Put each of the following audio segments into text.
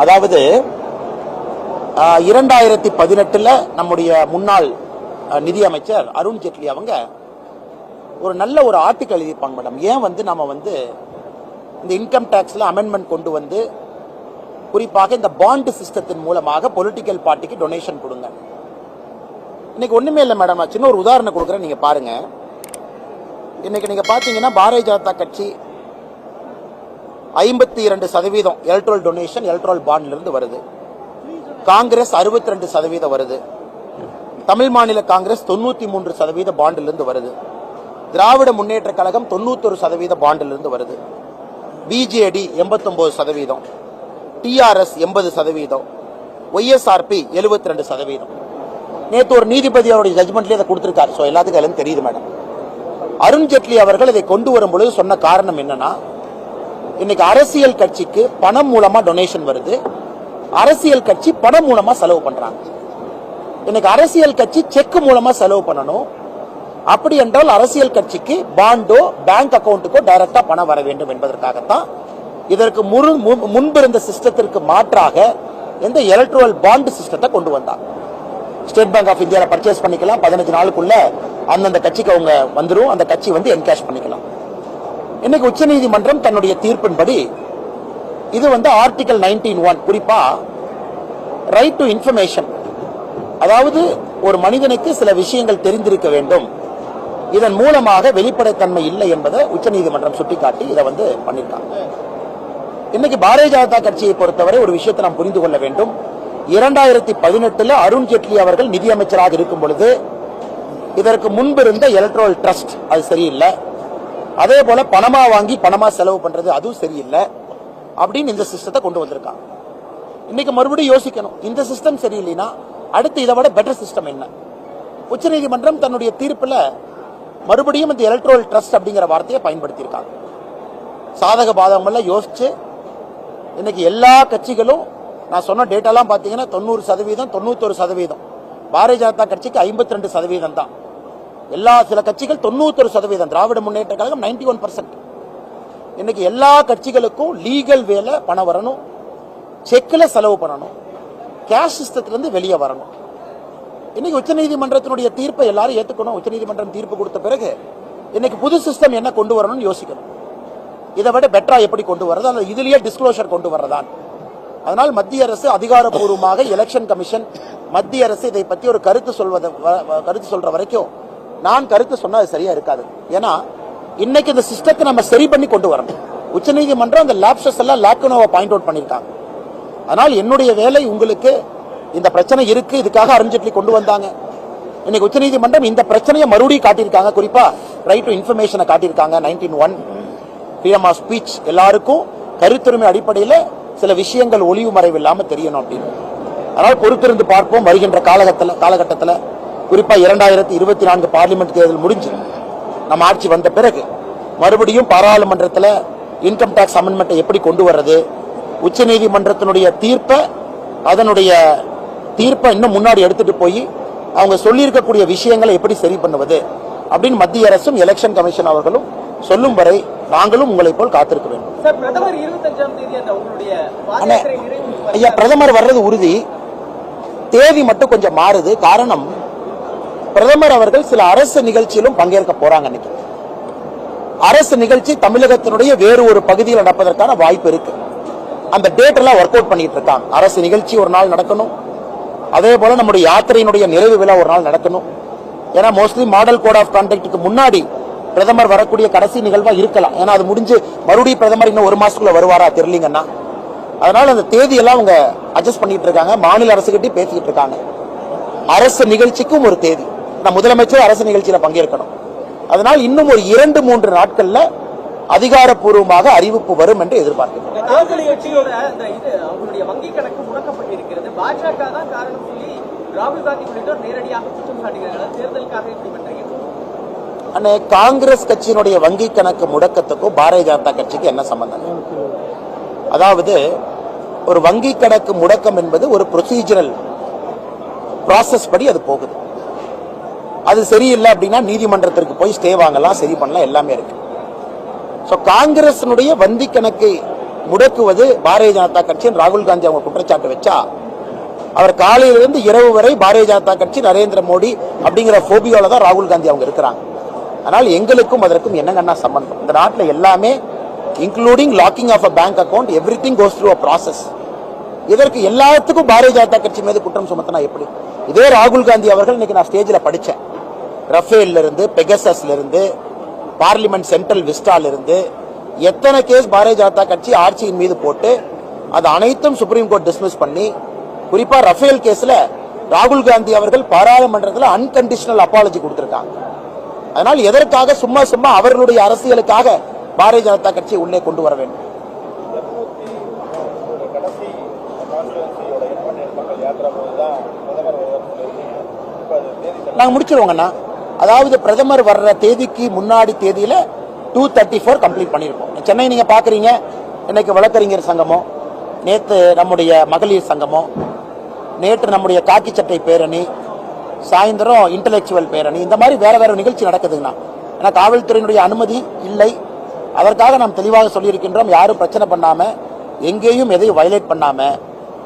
அதாவது இரண்டாயிரத்தி பதினெட்டுல நம்முடைய முன்னாள் நிதியமைச்சர் அருண் ஜேட்லி அவங்க ஒரு நல்ல ஒரு ஆர்டிக்கல் எழுதியிருப்பாங்க மேடம் ஏன் வந்து நம்ம வந்து இந்த இன்கம் டேக்ஸ்ல அமெண்ட்மெண்ட் கொண்டு வந்து குறிப்பாக இந்த பாண்ட் சிஸ்டத்தின் மூலமாக பொலிட்டிக்கல் பார்ட்டிக்கு டொனேஷன் கொடுங்க. இன்னைக்கு ஒண்ணுமே இல்லை மேடம் நான் சின்ன ஒரு உதாரணம் கொடுக்குறேன் நீங்க பாருங்க. இன்னைக்கு நீங்க பாத்தீங்கன்னா பாரதிய ஜனதா கட்சி ஐம்பத்தி இரண்டு சதவீதம் எலக்ட்ரல் டொனேஷன் எலக்ட்ரல் பாண்ட்லேருந்து வருது. காங்கிரஸ் அறுபத்தி ரெண்டு சதவீதம் வருது. தமிழ் மாநில காங்கிரஸ் தொண்ணூத்தி மூன்று சதவீத பாண்டிலிருந்து வருது. திராவிட முன்னேற்ற கழகம் தொண்ணூத்தொரு சதவீத பாண்டிலிருந்து வருது. பிஜேடி எண்பத்தொன்பது சதவீதம். டிஆர்எஸ் எண்பது சதவீதம். ஒய்எஸ்ஆர்பி எழுபத்தி ரெண்டு சதவீதம். நேற்று ஒரு நீதிபதி அவருடைய ஜட்மெண்ட்லேயே அதை கொடுத்துருக்காரு. ஸோ எல்லாத்துக்கும் எல்லாம் தெரியுது மேடம் அருண்ஜேட்லி அவர்கள் இதை கொண்டு வரும் பொழுது சொன்ன காரணம் என்னன்னா இன்னைக்கு அரசியல் கட்சிக்கு பணம் மூலமா டொனேஷன் வருது. அரசியல் கட்சி பணம் மூலமா செலவு பண்றாங்க. இன்னைக்கு அரசியல் கட்சி செக் மூலமா செலவு பண்ணணும். அப்படி என்றால் அரசியல் கட்சிக்கு பாண்டோ பேங்க் அக்கௌண்ட்டுக்கோ டைரக்டா பணம் வர வேண்டும் என்பதற்காகத்தான் இதற்கு முரு முன்பிருந்த சிஸ்டத்திற்கு மாற்றாக இந்த எலக்ட்ரல் பாண்ட் சிஸ்டத்தை கொண்டு வந்தாங்க. ஸ்டேட் பேங்க் ஆஃப் இந்தியாவில் பர்ச்சேஸ் பண்ணிக்கலாம். பதினஞ்சு நாளுக்குள்ள அந்தந்த கட்சிக்கு அவங்க வந்துடும் அந்த கட்சி வந்து என்கேஷ் பண்ணிக்கலாம். இன்னைக்கு உச்சநீதிமன்றம் தன்னுடைய தீர்ப்பின்படி இது வந்து ஆர்டிகல் நைன்டீன் ஒன் குறிப்பா ரைட் டு இன்ஃபர்மேஷன் அதாவது ஒரு மனிதனுக்கு சில விஷயங்கள் தெரிந்திருக்க வேண்டும். இதன் மூலமாக வெளிப்படைத்தன்மை இல்லை என்பதை உச்சநீதிமன்றம் சுட்டிக்காட்டி இதை வந்து பண்ணிருக்காங்க இன்னைக்கு பாரதிய ஜனதா கட்சியை பொறுத்தவரை ஒரு விஷயத்தை நாம் புரிந்து கொள்ள வேண்டும். இரண்டாயிரத்தி பதினெட்டுல அருண்ஜேட்லி அவர்கள் நிதியமைச்சராக இருக்கும் பொழுது இதற்கு முன்பு இருந்த எலக்ட்ரல் ட்ரஸ்ட் அது சரியில்லை. அதே போல பணமா வாங்கி பணமா செலவு பண்றது அதுவும் சரியில்லை அப்படின்னு இந்த சிஸ்டத்தை கொண்டு வந்திருக்காங்க இன்னைக்கு மறுபடியும் யோசிக்கணும். இந்த சிஸ்டம் சரியில்லைன்னா அடுத்து இதை விட பெட்டர் சிஸ்டம் என்ன? உச்சநீதிமன்றம் தன்னுடைய தீர்ப்புல மறுபடியும் இந்த எலக்ட்ரோல் ட்ரஸ்ட் அப்படிங்கிற வார்த்தையை பயன்படுத்தியிருக்காங்க. சாதக பாதகமெல்லாம் யோசிச்சு இன்னைக்கு எல்லா கட்சிகளும் நான் சொன்ன டேட்டாலாம் பார்த்தீங்கன்னா தொண்ணூறு சதவீதம் தொண்ணூத்தொரு சதவீதம். பாரதிய ஜனதா கட்சிக்கு ஐம்பத்தி ரெண்டு சதவீதம் தான் எல்லா சில கட்சிகள் தொண்ணூத்தொரு சதவீதம் Dravida Munnetra Kazhagam ninety one percent. இன்னைக்கு எல்லா கட்சிகளுக்கும் லீகல் வேலை பணம் வரணும் செக்கில் செலவு பண்ணணும் கேஷ் சிஸ்டத்திலேருந்து வெளியே வரணும். இன்னைக்கு உச்சநீதிமன்றத்தினுடைய தீர்ப்பை எல்லாரும் ஏற்றுக்கணும் உச்சநீதிமன்றம் தீர்ப்பு கொடுத்த பிறகு இன்னைக்கு புது சிஸ்டம் என்ன கொண்டு வரணும்னு யோசிக்கணும். இதை விட பெட்டரா எப்படி கொண்டு வர்றது? அல்லது இதுலயே டிஸ்க்ளோஷர் கொண்டு வர்றதான். அதனால் மத்திய அரசு அதிகாரப்பூர்வமாக எலெக்ஷன் கமிஷன் மத்திய அரசு இதை பத்தி ஒரு கருத்து சொல்வத வ- கருத்து சொல்ற வரைக்கும் நான் கருத்து சொன்னது சரியா இருக்காது. ஏன்னா இன்னைக்கு இந்த சிஸ்டத்தை நம்ம சரி பண்ணி கொண்டு வரணும். உச்சநீதிமன்றம் அந்த லேப்சஸ் எல்லாம் லேக்கனோவை பாயிண்ட் அவுட் பண்ணியிருக்காங்க அதனால் என்னுடைய வேலை உங்களுக்கு இந்த பிரச்சனை இருக்கு இதுக்காக அருண்ஜேட்லி கொண்டு வந்தாங்க. இன்னைக்கு உச்சநீதிமன்றம் இந்த பிரச்சனையை மறுபடியும் காட்டியிருக்காங்க. குறிப்பா ரைட் டு இன்ஃபர்மேஷனை காட்டியிருக்காங்க. Nineteen one freedom of speech எல்லாருக்கும் கருத்துரிமை அடிப்படையில் சில விஷயங்கள் ஒளிவு மறைவு இல்லாமல் தெரியணும் அப்படின்னு. அதனால் பொறுத்திருந்து பார்ப்போம். வருகின்ற காலகட்டத்தில் காலகட்டத்தில் குறிப்பா இரண்டாயிரத்தி இருபத்தி நான்கு பார்லிமெண்ட் தேர்தல் முடிஞ்சு நம்ம ஆட்சி வந்த பிறகு மறுபடியும் பாராளுமன்றத்தில் இன்கம் டேக்ஸ் அமெண்ட்மெண்ட்டை எப்படி கொண்டு வர்றது? உச்சநீதிமன்றத்தினுடைய தீர்ப்பை அதனுடைய தீர்ப்பை இன்னும் முன்னாடி எடுத்துட்டு போய் அவங்க சொல்லியிருக்கக்கூடிய விஷயங்களை எப்படி சரி பண்ணுவது அப்படின்னு மத்திய அரசும் எலெக்ஷன் கமிஷன் அவர்களும் சொல்லும் வரை நாங்களும் உங்களை போல் காத்திருக்க வேண்டும். ஐயா பிரதமர் வர்றது உறுதி. தேதி மட்டும் கொஞ்சம் மாறுது. காரணம் பிரதமர் அவர்கள் சில அரசு நிகழ்ச்சியிலும் பங்கேற்க போறாங்க இன்னைக்கு. அரசு நிகழ்ச்சி தமிழகத்தினுடைய வேறு ஒரு பகுதியில் நடப்பதற்கான வாய்ப்பு இருக்கு. அந்த டேட் எல்லாம் ஒர்க் அவுட் பண்ணிட்டு இருக்காங்க. அரசு நிகழ்ச்சி ஒரு நாள் நடக்கணும். அதே போல நம்முடைய யாத்திரையினுடைய நிறைவு விழா ஒரு நாள் நடக்கணும். ஏன்னா மோஸ்ட்லி மாடல் கோட் ஆஃப் கான்டாக்டுக்கு முன்னாடி பிரதமர் வரக்கூடிய கடைசி நிகழ்வா இருக்கலாம். ஏன்னா அது முடிஞ்சு மறுபடியும் பிரதமர் இன்னும் ஒரு மாசத்துக்குள்ள வருவாரா தெரியலீங்கன்னா. அதனால அந்த தேதியெல்லாம் அவங்க அட்ஜஸ்ட் பண்ணிட்டு இருக்காங்க. மாநில அரசுகிட்டயும் பேசிக்கிட்டு இருக்காங்க. அரசு நிகழ்ச்சிக்கும் ஒரு தேதி. முதலமைச்சர் அரசு நிகழ்ச்சியில பங்கேற்கணும். அதனால் இன்னும் ஒரு இரண்டு மூன்று நாட்கள்ல அதிகாரப்பூர்வமாக அறிவிப்பு வரும் என்று எதிர்பார்க்கிறேன் அண்ணே காங்கிரஸ் கட்சியினுடைய வங்கி கணக்கு முடக்கத்துக்கும் பாரதிய ஜனதா கட்சிக்கு என்ன சம்பந்தம்? அதாவது ஒரு வங்கி கணக்கு முடக்கம் என்பது ஒரு ப்ரொசீஜரல் ப்ராசஸ் படி அது போகுது. அது சரியில்லை அப்படின்னா நீதிமன்றத்திற்கு போய் ஸ்டே வாங்கலாம் சரி பண்ணலாம் எல்லாமே இருக்கு. ஸோ காங்கிரஸினுடைய வந்தி கணக்கை முடக்குவது பாரதிய ஜனதா கட்சியின் ராகுல் காந்தி அவங்க குற்றச்சாட்டு வச்சா அவர் காலையிலிருந்து இரவு வரை பாரதிய ஜனதா கட்சி நரேந்திர மோடி அப்படிங்கிற போபியோல தான் ராகுல் காந்தி அவங்க இருக்கிறாங்க. ஆனால் எங்களுக்கும் அதற்கும் என்னங்கன்னா சம்பந்தம்? இந்த நாட்டில் எல்லாமே including locking of a bank account everything goes through a process இதற்கு எல்லாத்துக்கும் பாரதிய ஜனதா கட்சி மீது குற்றம் சுமத்தினா எப்படி? இதே ராகுல் காந்தி அவர்கள் இன்னைக்கு நான் ஸ்டேஜில் படித்தேன் ரஃபேல்லிருந்து இருந்து பெகசஸ்ல இருந்து பார்லிமெண்ட் சென்ட்ரல் விஸ்டால இருந்து எத்தனை கேஸ் பாரதிய ஜனதா கட்சி ஆட்சியின் மீது போட்டு அது அனைத்தும் சுப்ரீம் கோர்ட் டிஸ்மிஸ் பண்ணி குறிப்பா ரஃபேல் கேஸ்ல ராகுல் காந்தி அவர்கள் பாராளுமன்றத்தில் அன்கண்டிஷனல் அப்பாலஜி கொடுத்திருக்காங்க. அதனால் எதற்காக சும்மா சும்மா அவர்களுடைய அரசியலுக்காக பாரதிய ஜனதா கட்சி உள்ளே கொண்டு வர வேண்டும்? நாங்க முடிச்சிருவோங்கண்ணா அதாவது பிரதமர் வர்ற தேதிக்கு முன்னாடி தேதியில டூ தேர்ட்டி ஃபோர் கம்ப்ளீட் பண்ணியிருக்கோம் சென்னை நீங்க பாக்குறீங்க. இன்னைக்கு வழக்கறிஞர் சங்கமோ நேற்று நம்முடைய மகளிர் சங்கமோ நேற்று நம்முடைய காக்கி சட்டை பேரணி சாயந்தரம் இன்டலெக்சுவல் பேரணி இந்த மாதிரி வேற வேற நிகழ்ச்சி நடக்குதுங்கண்ணா. ஏன்னா காவல்துறையினுடைய அனுமதி இல்லை. அதற்காக நாம் தெளிவாக சொல்லியிருக்கின்றோம் யாரும் பிரச்சனை பண்ணாம எங்கேயும் எதையும் வயலேட் பண்ணாம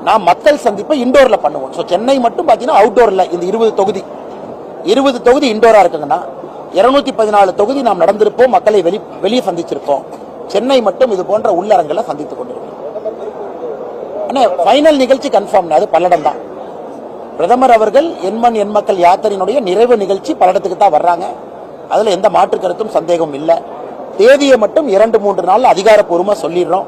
நாம் மக்கள் சந்திப்பை இண்டோர்ல பண்ணுவோம். ஸோ சென்னை மட்டும் பார்த்தீங்கன்னா அவுட்டோர்ல இந்த இருபது தொகுதி. இருபது தொகுதி இண்டோரா இருக்குங்கன்னா இருநூத்தி பதினாலு தொகுதி நாம் நடந்திருப்போம் மக்களை வெளி வெளியே சந்திச்சிருப்போம். சென்னை மட்டும் இது போன்ற உள்ளரங்களை சந்தித்துக் கொண்டிருக்கிறோம். அண்ணா ஃபைனல் நிகழ்ச்சி கன்ஃபார்ம் அது பல்லடம் தான் பிரதமர் அவர்கள் எண்மண் எண் மக்கள் யாத்திரையினுடைய நிறைவு நிகழ்ச்சி பல்லடத்துக்கு தான் வர்றாங்க. அதுல எந்த மாற்று கருத்தும் சந்தேகம் இல்லை. தேதியை மட்டும் இரண்டு மூன்று நாள் அதிகாரப்பூர்வமா சொல்லிடுறோம்.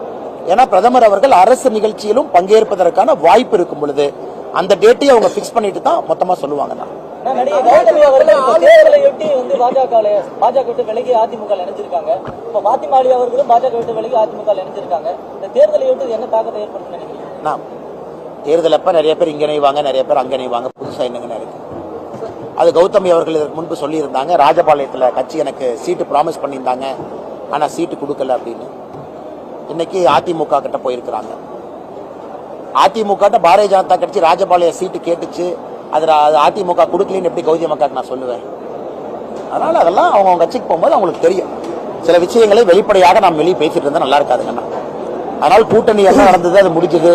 ஏன்னா பிரதமர் அவர்கள் அரசு நிகழ்ச்சியிலும் பங்கேற்பதற்கான வாய்ப்பு இருக்கும் பொழுது அந்த டேட்டையும் அவங்க ஃபிக்ஸ் பண்ணிட்டு தான் மொத்தமா சொல்லுவாங்க தான் நடிகை அவர்கள் இப்ப தேர்தலையொட்டி வந்து பாஜக பாஜக விட்டு விலகி அதிமுக இணைஞ்சிருக்காங்க. இப்ப பாத்திமாலி அவர்களும் பாஜக விட்டு விலகி அதிமுக இணைஞ்சிருக்காங்க. இந்த தேர்தலையொட்டி என்ன தாக்கத்தை ஏற்படுத்தும் நினைக்கிறீங்க? நான் தேர்தல் அப்ப நிறைய பேர் இங்க இணைவாங்க நிறைய பேர் அங்க இணைவாங்க. புதுசா என்னங்க இருக்கு. அது கௌதமி அவர்கள் இதற்கு முன்பு சொல்லியிருந்தாங்க ராஜபாளையத்துல கட்சி எனக்கு சீட்டு ப்ராமிஸ் பண்ணியிருந்தாங்க ஆனா சீட்டு கொடுக்கல அப்படின்னு. இன்னைக்கு அதிமுக கிட்ட போயிருக்கிறாங்க. அதிமுக கிட்ட பாரதிய ஜனதா கட்சி ராஜபாளைய சீட்டு கேட்டுச்சு. அது அது அதிமுக கொடுக்கலன்னு எப்படி கௌதமி அக்காக்கு நான் சொல்லுவேன்? அதனால் அதெல்லாம் அவங்க அவங்க கட்சிக்கு போகும்போது அவங்களுக்கு தெரியும். சில விஷயங்களை வெளிப்படையாக நாம் வெளியே பேசிட்டு இருந்தால் நல்லா இருக்காதுங்கண்ணா அதனால் கூட்டணி என்ன நடந்தது அது முடிஞ்சது.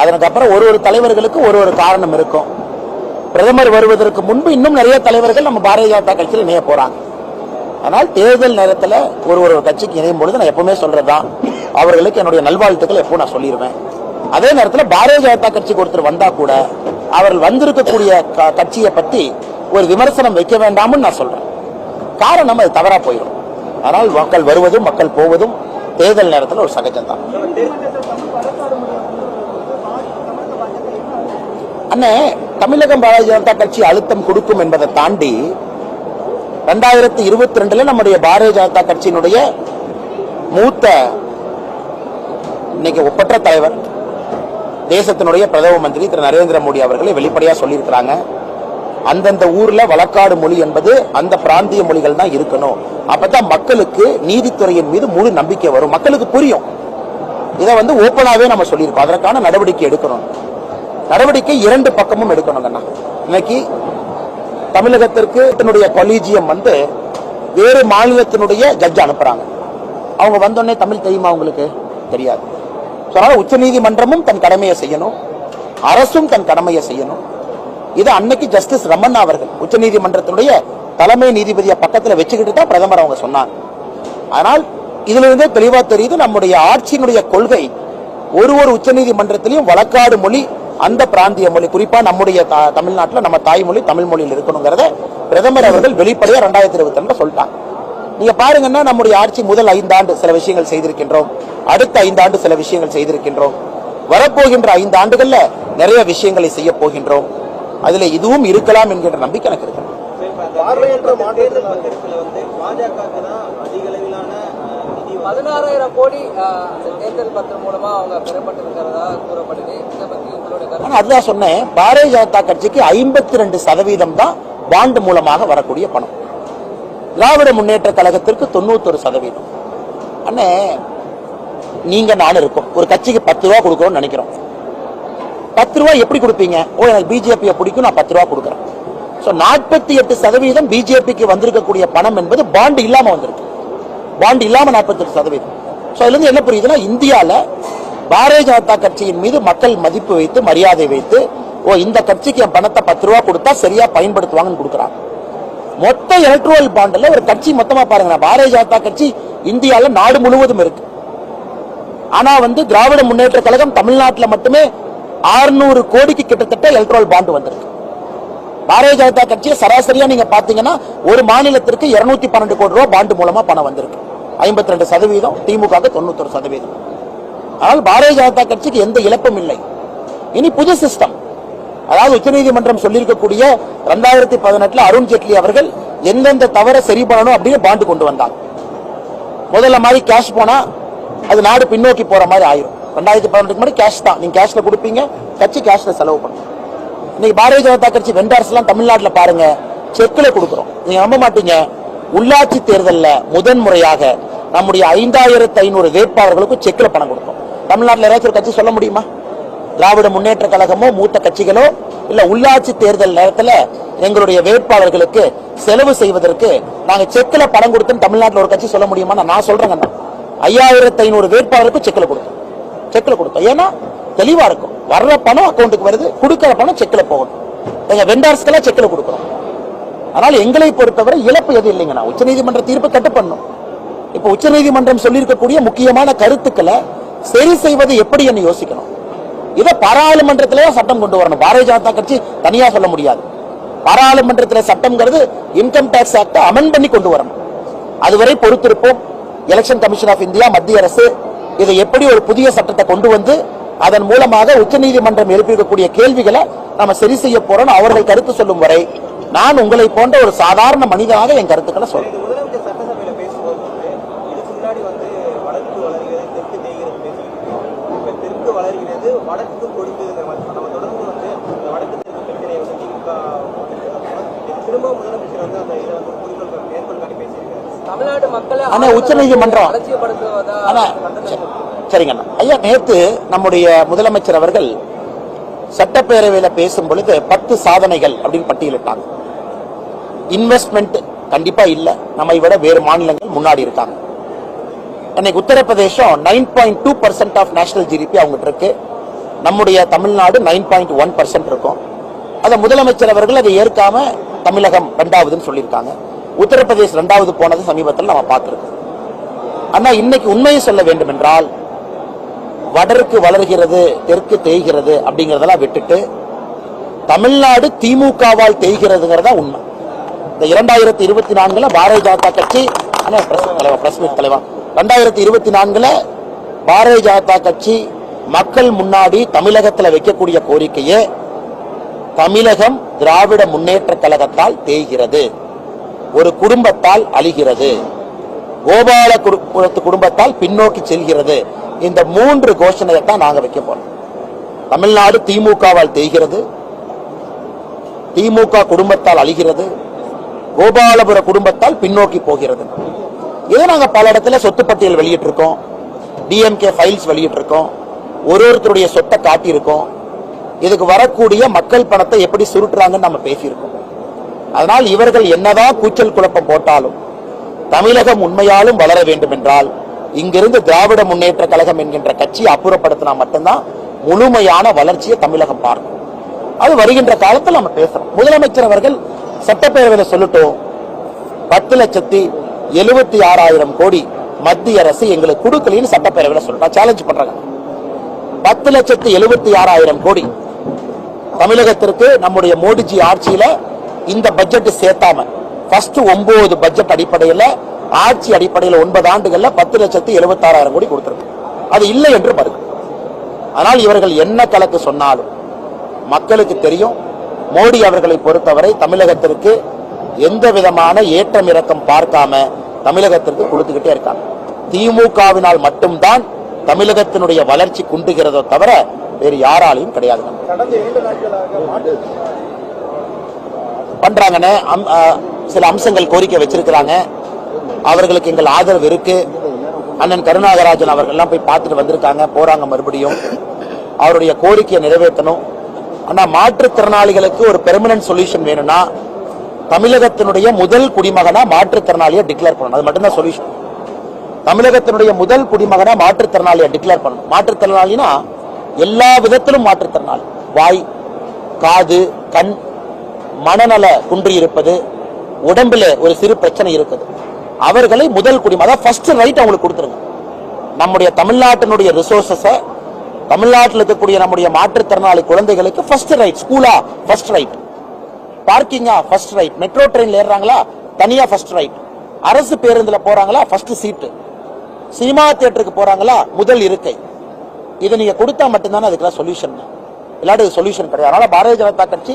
அதற்கு ஒரு ஒரு தலைவர்களுக்கு ஒரு ஒரு காரணம் இருக்கும். பிரதமர் வருவதற்கு முன்பு இன்னும் நிறைய தலைவர்கள் நம்ம பாரதிய ஜனதா கட்சியில் இணைய போறாங்க. ஆனால் தேர்தல் நேரத்தில் ஒரு ஒரு கட்சிக்கு இணையும் பொழுது நான் எப்பவுமே சொல்றதுதான். அவர்களுக்கு என்னுடைய நல்வாழ்த்துக்கள் எப்போ நான் சொல்லிடுவேன் அதே நேரத்தில் பாரதிய ஜனதா கட்சிக்கு ஒருத்தர் வந்தா கூட அவர்கள் வந்திருக்கக்கூடிய கட்சியை பத்தி ஒரு விமர்சனம் வைக்க வேண்டாம்னு நான் சொல்றேன். காரணம் அது தவறா போயிடும். ஆனால் மக்கள் வருவதும் மக்கள் போவதும் தேர்தல் நேரத்தில் ஒரு சகஜம்தான். அண்ணே தமிழகம் பாரதிய ஜனதா கட்சி அழுத்தம் கொடுக்கும் என்பதை தாண்டி ரெண்டாயிரத்தி இருபத்தி ரெண்டுல நம்முடைய பாரதிய ஜனதா கட்சியினுடைய மூத்த இன்னைக்கு ஒப்பற்ற தலைவர் தேசத்தினுடைய பிரதம மந்திரி திரு நரேந்திர மோடி அவர்களை வெளிப்படையாக சொல்லியிருக்கிறாங்க. அந்தந்த ஊர்ல வழக்காடு மொழி என்பது அந்த பிராந்திய மொழிகள் தான் இருக்கணும். அப்பதான் மக்களுக்கு நீதித்துறையின் மீது முழு நம்பிக்கை வரும். மக்களுக்கு புரியும். இதை வந்து ஓப்பனாவே நம்ம சொல்லியிருக்கோம். அதற்கான நடவடிக்கை எடுக்கணும். நடவடிக்கை இரண்டு பக்கமும் எடுக்கணுங்கண்ணா இன்னைக்கு தமிழகத்திற்கு தன்னுடைய கொலீஜியம் வந்து வேறு மாநிலத்தினுடைய ஜட்ஜ் அனுப்புறாங்க. அவங்க வந்தோடனே தமிழ் தெரியுமா அவங்களுக்கு தெரியாது. அதனால உச்சநீதிமன்றமும் தன் கடமையை செய்யணும். அரசும் தன் கடமையை செய்யணும். இது அன்னைக்கு ஜஸ்டிஸ் ரமண்ணா அவர்கள் உச்சநீதிமன்றத்தினுடைய தலைமை நீதிபதியை பக்கத்துல வச்சுக்கிட்டு தான் பிரதமர் அவங்க சொன்னாங்க. ஆனால் இதுல இருந்தே தெளிவா தெரியுது நம்முடைய ஆட்சியினுடைய கொள்கை ஒரு ஒரு உச்சநீதிமன்றத்திலையும் வழக்காடு மொழி அந்த பிராந்திய மொழி குறிப்பா நம்முடைய தமிழ்நாட்டில் தமிழ்நாட்டுல நம்ம தாய்மொழி தமிழ் மொழியில் இருக்கணுங்கிறத பிரதமர் அவர்கள் வெளிப்படையா ரெண்டாயிரத்தி இருபத்தி ரெண்டு சொல்லிட்டாங்க. நீங்க பாருங்கன்னா நம்முடைய ஆட்சி முதல் ஐந்தாண்டு சில விஷயங்கள் செய்திருக்கின்றோம். அடுத்த ஐந்தாண்டு சில விஷயங்கள் செய்திருக்கின்றோம். வரப்போகின்ற ஐந்து ஆண்டுகள்ல நிறைய விஷயங்களை செய்ய போகின்றோம். அதுல இதுவும் இருக்கலாம் என்கின்ற நம்பிக்கை எனக்கு இருக்கு. பதினாறாயிரம் கோடி தேர்தல் பத்திரம் மூலமா அவங்க பெறப்பட்டிருக்கிறதா கூறப்படுது. இதை பத்தி அதுதான் சொன்னேன். பாரதிய ஜனதா கட்சிக்கு ஐம்பத்தி ரெண்டு சதவீதம் தான் பாண்ட் மூலமாக வரக்கூடிய பணம். திராவிட முன்னேற்ற கழகத்திற்கு தொண்ணூத்தொரு சதவீதம். அண்ணே நீங்க நானும் இருக்கோம். ஒரு கட்சிக்கு பத்து ரூபா கொடுக்கணும்னு நினைக்கிறோம். பத்து ரூபா எப்படி கொடுப்பீங்க? ஓ எனக்கு பிஜேபியை பிடிக்கும் நான் பத்து ரூபா கொடுக்குறேன். ஸோ நாற்பத்தி எட்டு சதவீதம் பிஜேபிக்கு வந்திருக்கக்கூடிய பணம் என்பது பாண்டு இல்லாம வந்திருக்கு. பாண்டு இல்லாம நாற்பத்தி எட்டு சதவீதம். ஸோ அதுல இருந்து என்ன புரியுதுன்னா இந்தியால பாரதிய ஜனதா கட்சியின் மீது மக்கள் மதிப்பு வைத்து மரியாதை வைத்து ஓ இந்த கட்சிக்கு என் பணத்தை பத்து ரூபா கொடுத்தா சரியா பயன்படுத்துவாங்கன்னு கொடுக்குறாங்க. மொத்த எலக்ட்ரோல் பாண்டில் ஒரு கட்சி மொத்தமாக பாருங்க பாரதிய ஜனதா கட்சி இந்தியாவில் நாடு முழுவதும் இருக்கு. ஆனா வந்து திராவிட முன்னேற்ற கழகம் தமிழ்நாட்டில் மட்டுமே 600 கோடிக்கு கிட்டத்தட்ட எலக்ட்ரோல் பாண்டு வந்திருக்கு. பாரதிய ஜனதா கட்சியை சராசரியா நீங்க பாத்தீங்கன்னா ஒரு மாநிலத்திற்கு 212 பன்னெண்டு கோடி ரூபாய் பாண்டு மூலமா பணம் வந்திருக்கு. 52% ரெண்டு சதவீதம் திமுக தொண்ணூத்தொரு சதவீதம். ஆனால் பாரதிய ஜனதா கட்சிக்கு எந்த இழப்பும் இல்லை. இனி புது சிஸ்டம் அதாவது உச்சநீதிமன்றம் சொல்லியிருக்கக்கூடிய ரெண்டாயிரத்தி பதினெட்டுல அருண் ஜேட்லி அவர்கள் எந்தெந்த தவறை சரி பண்ணணும் அப்படின்னு பாண்டு கொண்டு வந்தாங்க முதல்ல மாதிரி கேஷ் போனா அது நாடு பின்னோக்கி போற மாதிரி ஆயிரும். ரெண்டாயிரத்தி பதினெட்டுக்கு முன்னாடி கேஷ் தான். நீங்க கேஷ்ல கொடுப்பீங்க கட்சி கேஷ்ல செலவு பண்ணும். இன்னைக்கு பாரதிய ஜனதா கட்சி வெண்டார்ஸ் எல்லாம் தமிழ்நாட்டுல பாருங்க செக்ல கொடுக்குறோம். நீங்க நம்ப மாட்டீங்க. உள்ளாட்சி தேர்தலில் முதன் முறையாக நம்முடைய ஐந்தாயிரத்து ஐநூறு வேட்பாளர்களுக்கும் செக்ல பணம் கொடுத்தோம் தமிழ்நாட்டில் யாராச்சும் ஒரு கட்சி சொல்ல முடியுமா? திராவிட முன்னேற்ற கழகமோ மூத்த கட்சிகளோ இல்ல உள்ளாட்சி தேர்தல் நேரத்தில் எங்களுடைய வேட்பாளர்களுக்கு செலவு செய்வதற்கு நாங்க செக்ல பணம் கொடுத்து தமிழ்நாட்டில் ஒரு கட்சி சொல்ல முடியுமா? நான் சொல்றேங்க ஐயாயிரத்தி ஐநூறு வேட்பாளருக்கு செக்ல கொடுத்தோம் செக்ல கொடுத்தோம் ஏன்னா தெளிவா இருக்கும். வர்ற பணம் அக்கௌண்ட்டுக்கு வருது கொடுக்கிற பணம் செக்ல போகணும் எங்க வெண்டார்ஸ்க்கெல்லாம் செக்ல கொடுக்குறோம். அதனால எங்களை பொறுத்தவரை இழப்பு எது இல்லைங்கண்ணா உச்சநீதிமன்ற தீர்ப்பு கட்டு பண்ணும். இப்போ உச்சநீதிமன்றம் சொல்லியிருக்கக்கூடிய முக்கியமான கருத்துக்களை சரி செய்வது எப்படி என்று யோசிக்கணும். இதை பாராளுமன்றத்திலே சட்டம் கொண்டு வரணும். பாரதிய ஜனதா கட்சி தனியா சொல்ல முடியாது. பாராளுமன்றத்தில் சட்டம்ங்கிறது இன்கம் டேக்ஸ் ஆக்டை அமெண்ட் பண்ணி கொண்டு வரணும். அதுவரை பொறுத்திருப்போம். எலெக்ஷன் கமிஷன் ஆஃப் இந்தியா மத்திய அரசு இதை எப்படி ஒரு புதிய சட்டத்தை கொண்டு வந்து அதன் மூலமாக உச்சநீதிமன்றம் எழுப்பியிருக்கக்கூடிய கேள்விகளை நம்ம சரி செய்ய போறோம் அவர்கள் கருத்து சொல்லும் வரை நான் உங்களை போன்ற ஒரு சாதாரண மனிதனாக என் கருத்துக்களை சொல்றேன் இது முதலமைச்சர் சட்டசபையில பேசும்போது வந்து இதுக்கு முன்னாடி வந்து வடக்கு வளர்கிறது தெற்கு தேய்கிறது பேசியிருக்கோம் இப்ப தெற்கு வளர்கிறது வடக்கு கொடுக்குதுங்கிற மாதிரி நம்ம தொடர்ந்து வந்து இந்த வடக்கு தெற்கு பிரச்சனையை வந்து திமுக இது திரும்ப முதலமைச்சர் வந்து அந்த இதை வந்து குறிக்கோள் மேற்கோள் காட்டி உச்சநீதிமன்றம் அலட்சியப்படுத்துவதா ஆனா சரி, சரிங்க அண்ணா. ஐயா நேத்து நம்முடைய முதலமைச்சர் அவர்கள் சட்டப்பேரவையில பேசும் பொழுது பத்து சாதனைகள் அப்படின்னு பட்டியலிட்டாங்க. இன்வெஸ்ட்மெண்ட் கண்டிப்பா இல்ல. நம்மை விட வேறு மாநிலங்கள் முன்னாடி இருக்காங்க. இன்னைக்கு Uttar Pradesh nine point two percent of national GDP அவங்ககிட்ட இருக்கு. நம்முடைய Tamil Nadu nine point one percent இருக்கும். அதை முதலமைச்சர் அவர்கள் அதை ஏற்காம தமிழகம் ரெண்டாவதுன்னு சொல்லியிருக்காங்க. உத்தரப்பிரதேஷ் ரெண்டாவது போனது சமீபத்தில் நம்ம பார்த்துருக்கோம். ஆனால் இன்னைக்கு உண்மையை சொல்ல வேண்டும் என்றால் வடருக்கு வளர்கிறது தெற்கு தேய்கிறது அப்படிங்கிறதெல்லாம் விட்டுட்டு தமிழ்நாடு திமுகவால் தேய்கிறதுங்கிறதா உண்மை. இந்த இரண்டாயிரத்தி இருபத்தி நான்குல பாரதிய ஜனதா கட்சி அண்ணா, தலைவா பிரஸ் மீட் தலைவா. ரெண்டாயிரத்தி இருபத்தி நான்குல பாரதிய ஜனதா கட்சி மக்கள் முன்னாடி தமிழகத்தில் வைக்கக்கூடிய கோரிக்கையே தமிழகம் திராவிட முன்னேற்ற கழகத்தால் தேய்கிறது. ஒரு குடும்பத்தால் அழிகிறது. கோபால குலத்து குடும்பத்தால் பின்னோக்கி செல்கிறது. இந்த மூன்று கோஷணையை தான் நாங்க வைக்க போறோம். தமிழ்நாடு திமுகவால் தேய்கிறது. திமுக குடும்பத்தால் அழிகிறது. கோபாலபுர குடும்பத்தால் பின்னோக்கி போகிறது. இதை நாங்க பல இடத்துல சொத்து பட்டியல் வெளியிட்டிருக்கோம். DMK files வெளியிட்டிருக்கோம். ஒரு ஒருத்தருடைய சொத்தை காட்டியிருக்கோம். இதுக்கு வரக்கூடிய மக்கள் பணத்தை எப்படி சுருட்டுறாங்கன்னு நம்ம பேசியிருக்கோம். அதனால் இவர்கள் என்னதான் கூச்சல் குழப்பம் போட்டாலும் தமிழகம் உண்மையாலும் வளர வேண்டும் என்றால் இங்கிருந்து திராவிட முன்னேற்ற கழகம் என்கின்ற கட்சியை அப்புறப்படுத்தினா மட்டும்தான் முழுமையான வளர்ச்சியை தமிழகம் பார்க்கும். அது வருகின்ற காலத்தில் நம்ம பேசுறோம் முதலமைச்சர் அவர்கள் சட்டப்பேரவையில் சொல்லட்டும் பத்து லட்சத்தி எழுபத்தி ஆறாயிரம் கோடி மத்திய அரசு எங்களுக்கு கொடுக்கலன்னு சட்டப்பேரவையில் சொல்லட்டும் சேலஞ்ச் பண்றாங்க. பத்து லட்சத்தி எழுபத்தி ஆறாயிரம் கோடி தமிழகத்திற்கு நம்முடைய மோடிஜி ஆட்சியில இந்த பட்ஜெட் சேர்த்தாம ஃபர்ஸ்ட் ஒன்பது பட்ஜெட் அடிப்படையில் ஆட்சி அடிப்படையில் ஒன்பது ஆண்டுகள்ல பத்து லட்சத்தி எழுபத்தாறாயிரம் கோடி கொடுத்திருக்கு. அது இல்லை என்று மறுக்கு ஆனால் இவர்கள் என்ன கலக்கு சொன்னாலும் மக்களுக்கு தெரியும் மோடி அவர்களை பொறுத்தவரை தமிழகத்திற்கு எந்த விதமான ஏற்றம் இறக்கம் பார்க்காம தமிழகத்திற்கு கொடுத்துக்கிட்டே இருக்காங்க. திமுகவினால் மட்டும்தான் தமிழகத்தினுடைய வளர்ச்சி குண்டுகிறதோ தவிர வேறு யாராலையும் கிடையாது. பண்றாங்கன்னு அம்- சில அம்சங்கள் கோரிக்கை வச்சிருக்கிறாங்க. அவர்களுக்கு எங்கள் ஆதரவு இருக்கு. அண்ணன் கருணாகராஜன் அவர்கள்லாம் போய் பார்த்துட்டு வந்திருக்காங்க. போறாங்க மறுபடியும். அவருடைய கோரிக்கையை நிறைவேற்றணும். ஆனா மாற்றுத்திறனாளிகளுக்கு ஒரு பெர்மனன்ட் சொல்யூஷன் வேணும்னா தமிழகத்தினுடைய முதல் குடிமகனா மாற்றுத்திறனாளியை டிக்ளேர் பண்ணணும். அது மட்டும்தான் சொல்யூஷன் தமிழகத்தினுடைய முதல் குடிமகனா மாற்றுத்திறனாளியை டிக்ளேர் பண்ணணும். மாற்றுத்திறனாளினா எல்லா விதத்திலும் மாற்றுத்திறனாளி. வாய் காது கண் மனநல குன்றியிருப்பது உடம்புல ஒரு சிறு பிரச்சனை இருக்குது. அவர்களை முதல் குடிமை அதாவது ஃபர்ஸ்ட் ரைட் அவங்களுக்கு கொடுத்துருங்க. நம்முடைய தமிழ்நாட்டினுடைய ரிசோர்சஸை தமிழ்நாட்டில் இருக்கக்கூடிய நம்முடைய மாற்றுத்திறனாளி குழந்தைகளுக்கு ஃபர்ஸ்ட் ரைட் ஸ்கூலா ஃபர்ஸ்ட் ரைட் பார்க்கிங்கா ஃபர்ஸ்ட் ரைட் மெட்ரோ ட்ரெயின்ல ஏறுறாங்களா தனியா ஃபர்ஸ்ட் ரைட் அரசு பேருந்துல போறாங்களா ஃபர்ஸ்ட் சீட்டு சினிமா தியேட்டருக்கு போறாங்களா முதல் இருக்கை. இதை நீங்க கொடுத்தா மட்டும்தானே அதுக்கெல்லாம் சொல்யூஷன் இல்லாட்டி சொல்யூஷன் கிடையாது. அதனால பாரதிய ஜனதா கட்சி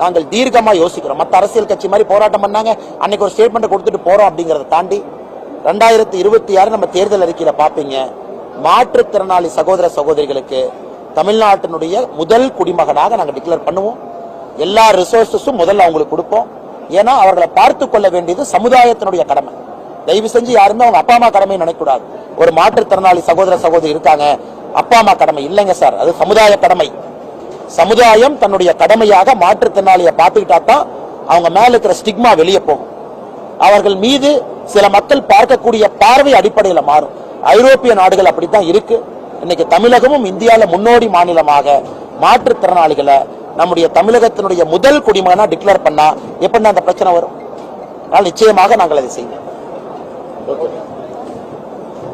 நாங்கள் தீர்க்கமா யோசிக்கிறோம். மற்ற அரசியல் கட்சி மாதிரி போராட்டம் பண்ணாங்க. அன்னைக்கு ஒரு ஸ்டேட்மெண்ட் கொடுத்துட்டு போறோம் அப்படிங்கறத தாண்டி ரெண்டாயிரத்தி இருபத்தி ஆறு நம்ம தேர்தல் அறிக்கையில பாப்பீங்க மாற்றுத்திறனாளி சகோதர சகோதரிகளுக்கு தமிழ்நாட்டினுடைய முதல் குடிமகனாக நாங்கள் டிக்ளேர் பண்ணுவோம். எல்லா ரிசோர்ஸஸும் முதல்ல அவங்களுக்கு கொடுப்போம். ஏன்னா அவர்களை பார்த்து கொள்ள வேண்டியது சமுதாயத்தினுடைய கடமை. தயவு செஞ்சு யாருமே அவங்க அப்பா அம்மா கடமை நினைக்கக்கூடாது. ஒரு மாற்றுத்திறனாளி சகோதர சகோதரி இருக்காங்க. அப்பா அம்மா கடமை இல்லைங்க சார். அது சமுதாய கடமை. சமுதாயம் தன்னுடைய கடமையாக மாற்றுத்திறனாளியை பார்த்துக்கிட்டா தான் அவங்க மேல இருக்கிற ஸ்டிக்மா வெளியே போகும். அவர்கள் மீது சில மக்கள் பார்க்கக்கூடிய பார்வை அடிப்படையில் மாறும். ஐரோப்பிய நாடுகள் அப்படித்தான் இருக்கு. இன்னைக்கு தமிழகமும் இந்தியாவில் முன்னோடி மாநிலமாக மாற்றுத்திறனாளிகளை நம்முடைய தமிழகத்தினுடைய முதல் குடிமகனா டிக்ளேர் பண்ணா எப்படி அந்த பிரச்சனை வரும். ஆனால் நிச்சயமாக நாங்கள் அதை செய்வோம்.